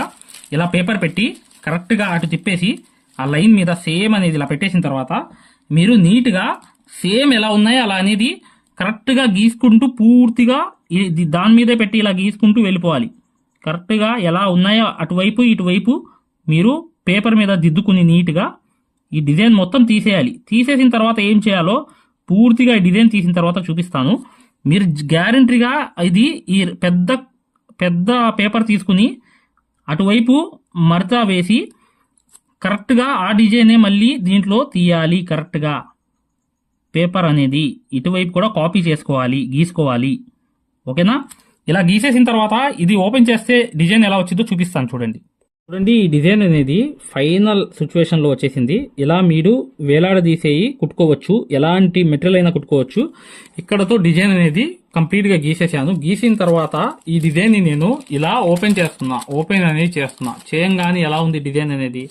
ఇలా పేపర్ పెట్టి కరెక్ట్గా అటు తిప్పేసి ఆ లైన్ మీద సేమ్ అనేది ఇలా పెట్టేసిన తర్వాత మీరు నీట్గా సేమ్ ఎలా ఉన్నాయో అలా అనేది కరెక్ట్గా గీసుకుంటూ పూర్తిగా దాని మీదే పెట్టి ఇలా గీసుకుంటూ వెళ్ళిపోవాలి. కరెక్ట్గా ఎలా ఉన్నాయో అటువైపు ఇటువైపు మీరు పేపర్ మీద దిద్దుకుని నీట్గా ఈ డిజైన్ మొత్తం తీసేయాలి. తీసేసిన తర్వాత ఏం చేయాలో పూర్తిగా ఈ డిజైన్ తీసిన తర్వాత చూపిస్తాను. మీరు గ్యారంటీగా ఇది ఈ పెద్ద పెద్ద పేపర్ తీసుకుని అటువైపు మడత వేసి కరెక్ట్గా ఆ డిజైనే మళ్ళీ దీంట్లో తీయాలి కరెక్ట్గా. పేపర్ అనేది ఇటువైపు కూడా కాపీ చేసుకోవాలి గీసుకోవాలి. ఓకేనా? ఇలా గీసేసిన తర్వాత ఇది ఓపెన్ చేస్తే డిజైన్ ఎలా వచ్చిందో చూపిస్తాను చూడండి. చూడండి ఈ డిజైన్ అనేది ఫైనల్ సిచ్యువేషన్లో వచ్చేసింది. ఇలా మీరు వేలాడదీసేయి కుట్టుకోవచ్చు. ఎలాంటి మెటీరియల్ అయినా కుట్టుకోవచ్చు. ఇక్కడతో డిజైన్ అనేది కంప్లీట్గా గీసేసాను. గీసిన తర్వాత ఈ డిజైన్ని నేను ఇలా ఓపెన్ చేస్తున్నా. ఓపెన్ అనేది చేస్తున్నా. చేయంగానే ఎలా ఉంది డిజైన్ అనేది?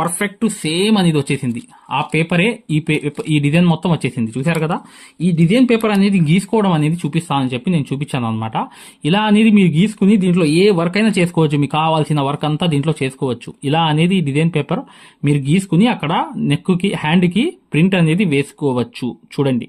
పర్ఫెక్ట్ సేమ్ అనేది వచ్చేసింది. ఆ పేపరే ఈ పే ఈ డిజైన్ మొత్తం వచ్చేసింది. చూశారు కదా? ఈ డిజైన్ పేపర్ అనేది గీసుకోవడం అనేది చూపిస్తానని చెప్పి నేను చూపించాను అనమాట ఇలా అనేది మీరు గీసుకుని దీంట్లో ఏ వర్క్ అయినా చేసుకోవచ్చు. మీకు కావాల్సిన వర్క్ అంతా దీంట్లో చేసుకోవచ్చు. ఇలా అనేది డిజైన్ పేపర్ మీరు గీసుకుని అక్కడ నెక్కి హ్యాండ్కి ప్రింట్ అనేది వేసుకోవచ్చు. చూడండి.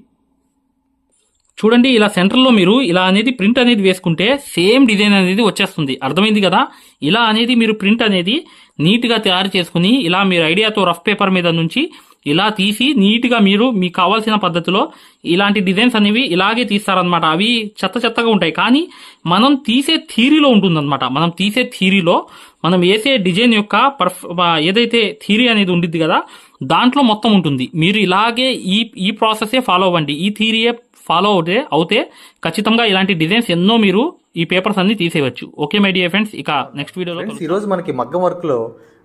చూడండి ఇలా సెంటర్లో మీరు ఇలా అనేది ప్రింట్ అనేది వేసుకుంటే సేమ్ డిజైన్ అనేది వచ్చేస్తుంది. అర్థమైంది కదా? ఇలా అనేది మీరు ప్రింట్ అనేది నీట్గా తయారు చేసుకుని ఇలా మీరు ఐడియాతో రఫ్ పేపర్ మీద నుంచి ఇలా తీసి నీట్గా మీరు మీకు కావాల్సిన పద్ధతిలో ఇలాంటి డిజైన్స్ అనేవి ఇలాగే తీస్తారనమాట అవి చెత్త చెత్తగా ఉంటాయి. కానీ మనం తీసే థీరీలో ఉంటుందన్నమాట. మనం తీసే థీరీలో మనం వేసే డిజైన్ యొక్క పర్ఫ్ ఏదైతే థీరీ అనేది ఉండిద్ది కదా దాంట్లో మొత్తం ఉంటుంది. మీరు ఇలాగే ఈ ఈ ప్రాసెసే ఫాలో అవ్వండి. ఈ థీరీయే ఫాలో అవుతే అవుతే ఖచ్చితంగా ఇలాంటి డిజైన్స్ ఎన్నో మీరు ఈ పేపర్స్ అన్ని తీసేయవచ్చు. ఓకే మై డియర్ ఫ్రెండ్స్ ఇక నెక్స్ట్ వీడియోలో ఈరోజు మనకి మగ్గం వర్క్లో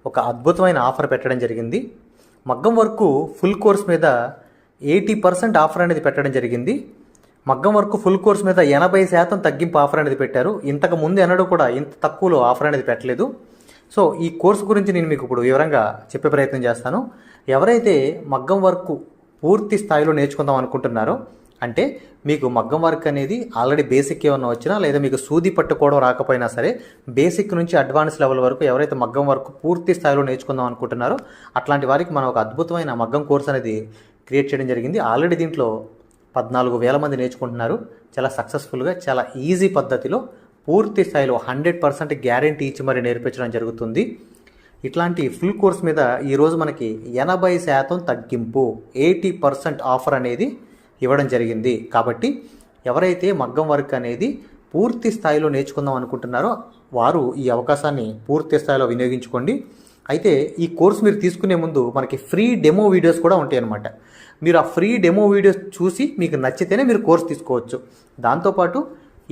ఒక అద్భుతమైన ఆఫర్ పెట్టడం జరిగింది. మగ్గం వర్క్ ఫుల్ కోర్స్ మీద ఎయిటీ పర్సెంట్ ఆఫర్ అనేది పెట్టడం జరిగింది. మగ్గం వర్క్ ఫుల్ కోర్స్ మీద ఎనభై శాతం తగ్గింపు ఆఫర్ అనేది పెట్టారు. ఇంతకు ముందు ఎన్నడూ కూడా ఇంత తక్కువలో ఆఫర్ అనేది పెట్టలేదు. సో ఈ కోర్సు గురించి నేను మీకు ఇప్పుడు వివరంగా చెప్పే ప్రయత్నం చేస్తాను. ఎవరైతే మగ్గం వర్క్ పూర్తి స్థాయిలో నేర్చుకుందాం అనుకుంటున్నారో అంటే మీకు మగ్గం వర్క్ అనేది ఆల్రెడీ బేసిక్ ఏమైనా వచ్చినా లేదా మీకు సూది పట్టుకోవడం రాకపోయినా సరే బేసిక్ నుంచి అడ్వాన్స్ లెవెల్ వరకు ఎవరైతే మగ్గం వర్క్ పూర్తి స్థాయిలో నేర్చుకుందాం అనుకుంటున్నారో అట్లాంటి వారికి మనం ఒక అద్భుతమైన మగ్గం కోర్స్ అనేది క్రియేట్ చేయడం జరిగింది. ఆల్రెడీ దీంట్లో పద్నాలుగు వేల మంది నేర్చుకుంటున్నారు. చాలా సక్సెస్ఫుల్గా చాలా ఈజీ పద్ధతిలో పూర్తి స్థాయిలో హండ్రెడ్ పర్సెంట్ గ్యారంటీ ఇచ్చి మరి నేర్పించడం జరుగుతుంది. ఇట్లాంటి ఫుల్ కోర్స్ మీద ఈరోజు మనకి ఎనభై శాతం తగ్గింపు ఎయిటీ పర్సెంట్ ఆఫర్ అనేది ఇవ్వడం జరిగింది. కాబట్టి ఎవరైతే మగ్గం వర్క్ అనేది పూర్తి స్థాయిలో నేర్చుకుందాం అనుకుంటున్నారో వారు ఈ అవకాశాన్ని పూర్తి స్థాయిలో వినియోగించుకోండి. అయితే ఈ కోర్స్ మీరు తీసుకునే ముందు మనకి ఫ్రీ డెమో వీడియోస్ కూడా ఉంటాయి అన్నమాట. మీరు ఆ ఫ్రీ డెమో వీడియోస్ చూసి మీకు నచ్చితేనే మీరు కోర్స్ తీసుకోవచ్చు. దాంతోపాటు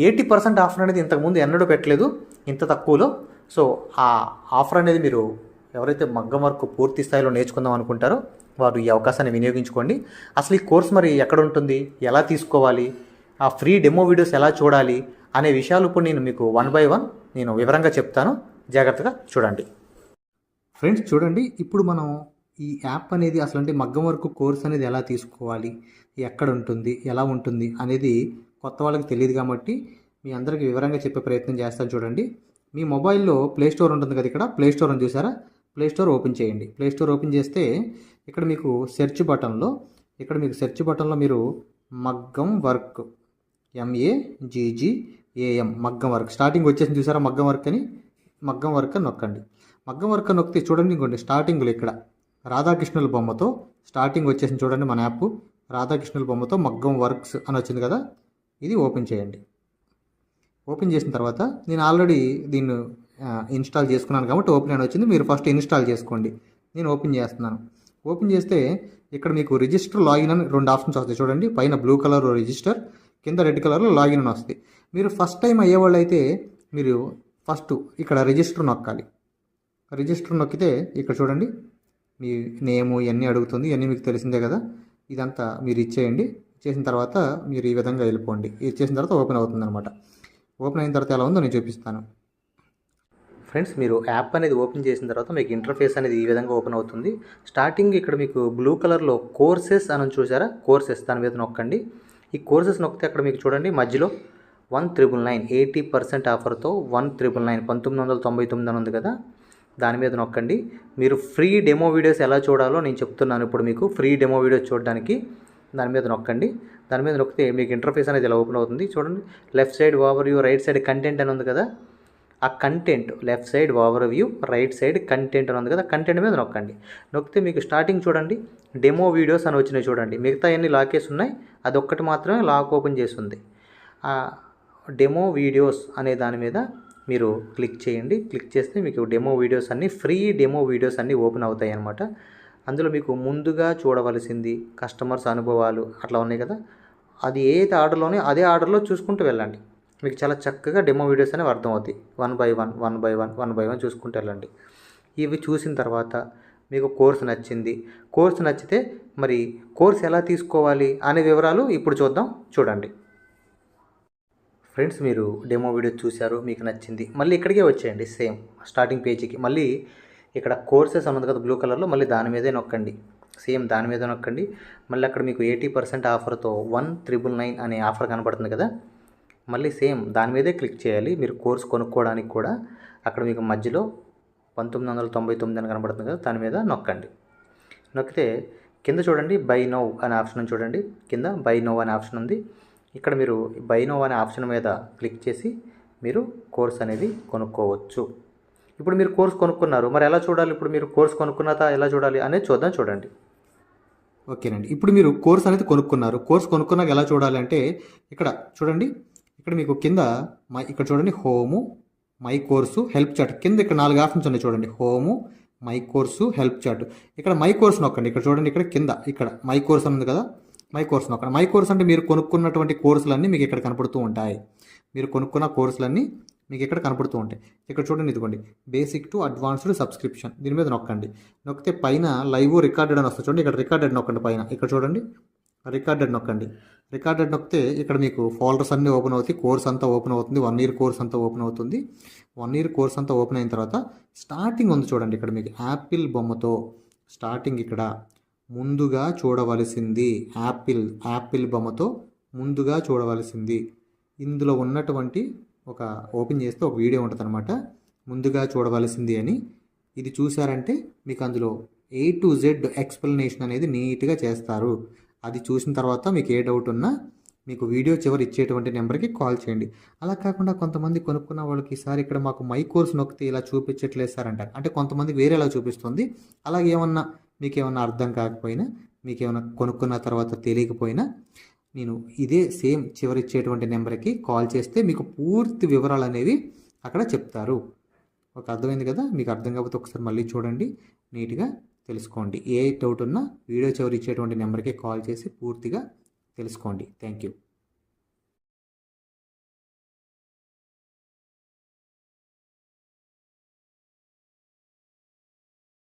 ఎయిటీ పర్సెంట్ ఆఫర్ అనేది ఇంతకుముందు ఎన్నడూ పెట్టలేదు. ఇంత తక్కువలో. సో ఆ ఆఫర్ అనేది మీరు ఎవరైతే మగ్గం వర్క్ పూర్తి స్థాయిలో నేర్చుకుందాం అనుకుంటారో వారు ఈ అవకాశాన్ని వినియోగించుకోండి. అసలు ఈ కోర్స్ మరి ఎక్కడ ఉంటుంది? ఎలా తీసుకోవాలి? ఆ ఫ్రీ డెమో వీడియోస్ ఎలా చూడాలి? అనే విషయాలు ఇప్పుడు నేను మీకు వన్ బై వన్ నేను వివరంగా చెప్తాను. జాగ్రత్తగా చూడండి. ఫ్రెండ్స్ చూడండి. ఇప్పుడు మనం ఈ యాప్ అనేది అసలు అంటే మగ్గం వరకు కోర్స్ అనేది ఎలా తీసుకోవాలి? ఎక్కడ ఉంటుంది? ఎలా ఉంటుంది? అనేది కొత్త వాళ్ళకి తెలియదు కాబట్టి మీ అందరికీ వివరంగా చెప్పే ప్రయత్నం చేస్తాను చూడండి. మీ మొబైల్లో ప్లే స్టోర్ ఉంటుంది కదా ఇక్కడ? ప్లే స్టోర్ అని చూసారా? ప్లే స్టోర్ ఓపెన్ చేయండి. ప్లే స్టోర్ ఓపెన్ చేస్తే ఇక్కడ మీకు సెర్చ్ బటన్లో ఇక్కడ మీకు సెర్చ్ బటన్లో మీరు మగ్గం వర్క్ ఎంఏజీజీఏఎం మగ్గం వర్క్. స్టార్టింగ్ వచ్చేసింది చూసారా? మగ్గం వర్క్ అని? మగ్గం వర్క్ అని నొక్కండి. మగ్గం వర్క్ అని నొక్కితే చూడండి ఇంకోండి స్టార్టింగ్లో ఇక్కడ. రాధాకృష్ణుల బొమ్మతో స్టార్టింగ్ వచ్చేసింది చూడండి మన యాప్. రాధాకృష్ణుల బొమ్మతో మగ్గం వర్క్స్ అని వచ్చింది కదా? ఇది ఓపెన్ చేయండి. ఓపెన్ చేసిన తర్వాత నేను ఆల్రెడీ దీన్ని ఇన్స్టాల్ చేసుకున్నాను కాబట్టి ఓపెన్ అని వచ్చింది. మీరు ఫస్ట్ ఇన్స్టాల్ చేసుకోండి. నేను ఓపెన్ చేస్తున్నాను. ఓపెన్ చేస్తే ఇక్కడ మీకు రిజిస్టర్ లాగిన్ అని రెండు ఆప్షన్స్ వస్తాయి. చూడండి పైన బ్లూ కలర్ రిజిస్టర్ కింద రెడ్ కలర్లో లాగిన్ అని వస్తుంది మీరు ఫస్ట్ టైం అయ్యేవాళ్ళు అయితే మీరు ఫస్ట్ ఇక్కడ రిజిస్టర్ నొక్కాలి. రిజిస్టర్ నొక్కితే ఇక్కడ చూడండి మీ నేము ఇవన్నీ అడుగుతుంది ఇవన్నీ మీకు తెలిసిందే కదా. ఇదంతా మీరు ఇచ్చేయండి. ఇచ్చేసిన తర్వాత మీరు ఈ విధంగా వెళ్ళిపోండి. ఇచ్చేసిన తర్వాత ఓపెన్ అవుతుంది అనమాట ఓపెన్ అయిన తర్వాత ఎలా ఉందో నేను చూపిస్తాను. ఫ్రెండ్స్ మీరు యాప్ అనేది ఓపెన్ చేసిన తర్వాత మీకు ఇంటర్ఫేస్ అనేది ఈ విధంగా ఓపెన్ అవుతుంది. స్టార్టింగ్ ఇక్కడ మీకు బ్లూ కలర్లో కోర్సెస్ అని చూసారా? కోర్సెస్ దాని మీద నొక్కండి. ఈ కోర్సెస్ నొక్కితే అక్కడ మీకు చూడండి మధ్యలో one triple nine eighty percent ఆఫర్తో one triple nine పంతొమ్మిది వందల తొంభై తొమ్మిది అని ఉంది కదా? దాని మీద నొక్కండి. మీరు ఫ్రీ డెమో వీడియోస్ ఎలా చూడాలో నేను చెప్తున్నాను ఇప్పుడు మీకు. ఫ్రీ డెమో వీడియోస్ చూడడానికి దాని మీద నొక్కండి. దాని మీద నొక్కితే మీకు ఇంటర్ఫేస్ అనేది ఇలా ఓపెన్ అవుతుంది? చూడండి. Left side overview right side content అని ఉంది కదా? ఆ content left side overview right side content అని ఉంది కదా కంటెంట్ మీద నొక్కండి. నొక్కితే మీకు స్టార్టింగ్ చూడండి డెమో వీడియోస్ అని వచ్చినాయి చూడండి. మిగతా ఎన్ని లాకేస్ ఉన్నాయి అది ఒక్కటి మాత్రమే లాక్ ఓపెన్ చేసి ఉంది ఆ డెమో వీడియోస్ అనే దాని మీద మీరు క్లిక్ చేయండి. క్లిక్ చేస్తే మీకు డెమో వీడియోస్ అన్నీ ఫ్రీ డెమో వీడియోస్ అన్నీ ఓపెన్ అవుతాయి అన్నమాట. అందులో మీకు ముందుగా చూడవలసింది కస్టమర్స్ అనుభవాలు అట్లా ఉన్నాయి కదా. అది ఏది ఆర్డర్లోనే అదే ఆర్డర్లో చూసుకుంటూ వెళ్ళండి. మీకు చాలా చక్కగా డెమో వీడియోస్ అనేవి అర్థమవుతాయి. One by one one by one one by one చూసుకుంటూ వెళ్ళండి. ఇవి చూసిన తర్వాత మీకు కోర్స్ నచ్చింది. కోర్స్ నచ్చితే మరి కోర్స్ ఎలా తీసుకోవాలి అనే వివరాలు ఇప్పుడు చూద్దాం చూడండి. ఫ్రెండ్స్ మీరు డెమో వీడియో చూశారు మీకు నచ్చింది. మళ్ళీ ఇక్కడికే వచ్చేయండి సేమ్ స్టార్టింగ్ పేజీకి మళ్ళీ ఇక్కడ కోర్సెస్ అన్నది కదా బ్లూ కలర్లో మళ్ళీ దాని మీదే నొక్కండి. సేమ్ దాని మీద నొక్కండి. మళ్ళీ అక్కడ మీకు ఎయిటీ పర్సెంట్ ఆఫర్తో వన్ త్రిబుల్ నైన్ అనే ఆఫర్ కనబడుతుంది కదా. మళ్ళీ సేమ్ దాని మీదే క్లిక్ చేయాలి. మీరు కోర్స్ కొనుక్కోవడానికి కూడా అక్కడ మీకు మధ్యలో పంతొమ్మిది వందల తొంభై తొమ్మిది అని కనబడుతుంది కదా దాని మీద నొక్కండి. నొక్కితే కింద చూడండి బై నో అనే ఆప్షన్ చూడండి. కింద బై నో అనే ఆప్షన్ ఉంది. ఇక్కడ మీరు బై నో అనే ఆప్షన్ మీద క్లిక్ చేసి మీరు కోర్స్ అనేది కొనుక్కోవచ్చు. ఇప్పుడు మీరు కోర్స్ కొనుక్కున్నారు. మరి ఎలా చూడాలి? ఇప్పుడు మీరు కోర్స్ కొనుక్కున్నాక ఎలా చూడాలి? అనేది చూద్దాం చూడండి. ఓకేనండి. ఇప్పుడు మీరు కోర్స్ అనేది కొనుక్కున్నారు. కోర్స్ కొనుక్కున్నాక ఎలా చూడాలి అంటే ఇక్కడ చూడండి. ఇక్కడ మీకు కింద మై ఇక్కడ చూడండి home my course help chat కింద ఇక్కడ నాలుగు ఆప్షన్స్ ఉన్నాయి చూడండి home my course help chat ఇక్కడ మై కోర్స్ నొక్కండి. ఇక్కడ చూడండి ఇక్కడ కింద ఇక్కడ మై కోర్స్ అని ఉంది కదా మై కోర్స్ నొక్కండి. మై కోర్స్ అంటే మీరు కొనుక్కున్నటువంటి కోర్సులన్నీ మీకు ఇక్కడ కనపడుతూ ఉంటాయి. మీరు కొనుక్కున్న కోర్సులన్నీ మీకు ఇక్కడ కనపడుతూ ఉంటాయి. ఇక్కడ చూడండి ఇదిగోండి బేసిక్ టు అడ్వాన్స్డ్ సబ్స్క్రిప్షన్. దీని మీద నొక్కండి. నొక్కితే పైన లైవ్ రికార్డెడ్ అని వస్తుంది చూడండి ఇక్కడ రికార్డెడ్ నొక్కండి పైన. ఇక్కడ చూడండి రికార్డెడ్ నొక్కండి. రికార్డెడ్ నొక్కితే ఇక్కడ మీకు ఫోల్డర్స్ అన్నీ ఓపెన్ అవుతాయి కోర్స్ అంతా ఓపెన్ అవుతుంది వన్ ఇయర్ కోర్స్ అంతా ఓపెన్ అవుతుంది. వన్ ఇయర్ కోర్స్ అంతా ఓపెన్ అయిన తర్వాత స్టార్టింగ్ ఉంది చూడండి ఇక్కడ మీకు యాపిల్ బొమ్మతో స్టార్టింగ్ ఇక్కడ. ముందుగా చూడవలసింది యాపిల్ యాపిల్ బొమ్మతో ముందుగా చూడవలసింది. ఇందులో ఉన్నటువంటి ఒక ఓపెన్ చేస్తే ఒక వీడియో ఉంటుంది అనమాట ముందుగా చూడవలసింది అని. ఇది చూసారంటే మీకు అందులో ఏ టు జెడ్ ఎక్స్ప్లెనేషన్ అనేది నీట్గా చేస్తారు. అది చూసిన తర్వాత మీకు ఏ డౌట్ ఉన్నా మీకు వీడియో చివరి ఇచ్చేటువంటి నెంబర్కి కాల్ చేయండి. అలా కాకుండా కొంతమంది కొనుక్కున్న వాళ్ళకి ఈసారి ఇక్కడ మాకు మై కోర్స్ నొక్కితే ఇలా చూపించట్లేదు సార్ అంటారు. అంటే కొంతమంది వేరేలా చూపిస్తుంది. అలాగే ఏమన్నా మీకు ఏమన్నా అర్థం కాకపోయినా మీకు ఏమైనా కొనుక్కున్న తర్వాత తెలియకపోయినా నేను ఇదే సేమ్ చివరి ఇచ్చేటువంటి నెంబర్కి కాల్ చేస్తే మీకు పూర్తి వివరాలు అనేవి అక్కడ చెప్తారు. ఒక అర్థమైంది కదా? మీకు అర్థం కాకపోతే ఒకసారి మళ్ళీ చూడండి. నీట్గా తెలుసుకోండి. ఏ డౌట్ ఉన్నా వీడియో చివరి ఇచ్చేటువంటి నెంబర్కి కాల్ చేసి పూర్తిగా తెలుసుకోండి. Thank you